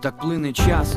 Так плине час,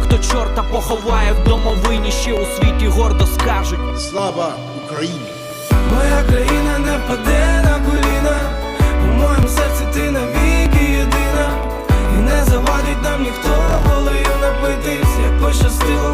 чорта поховає в домовині, ще у світі гордо скажуть. Слава Україні! Моя країна не впаде на коліна, у моєму серці ти навіки єдина, і не завадить нам ніхто волею напитись, як пощастило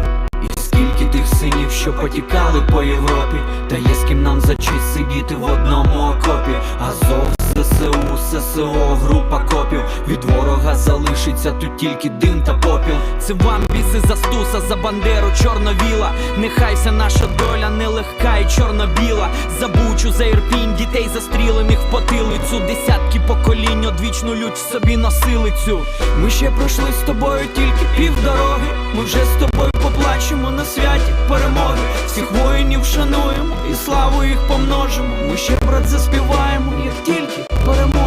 Що потікали по Європі, та є з ким нам за честь сидіти в одному окопі. Азов, ЗСУ, ССО, група копів. Від ворога залишиться тут тільки дим та попіл. Це вам біси за стуса, за бандеру, чорновіла. Нехай вся наша доля нелегка і чорно-біла. За бучу, за ірпінь, дітей застрілених в потилицю. Десятки поколінь одвічну лють собі носили цю. Ми ще пройшли з тобою тільки півдороги. Ми вже з тобою поплачемо на святі перемоги. Всіх воїнів шануємо і славу їх помножимо. Ми ще брат заспіваємо, як тільки перемога.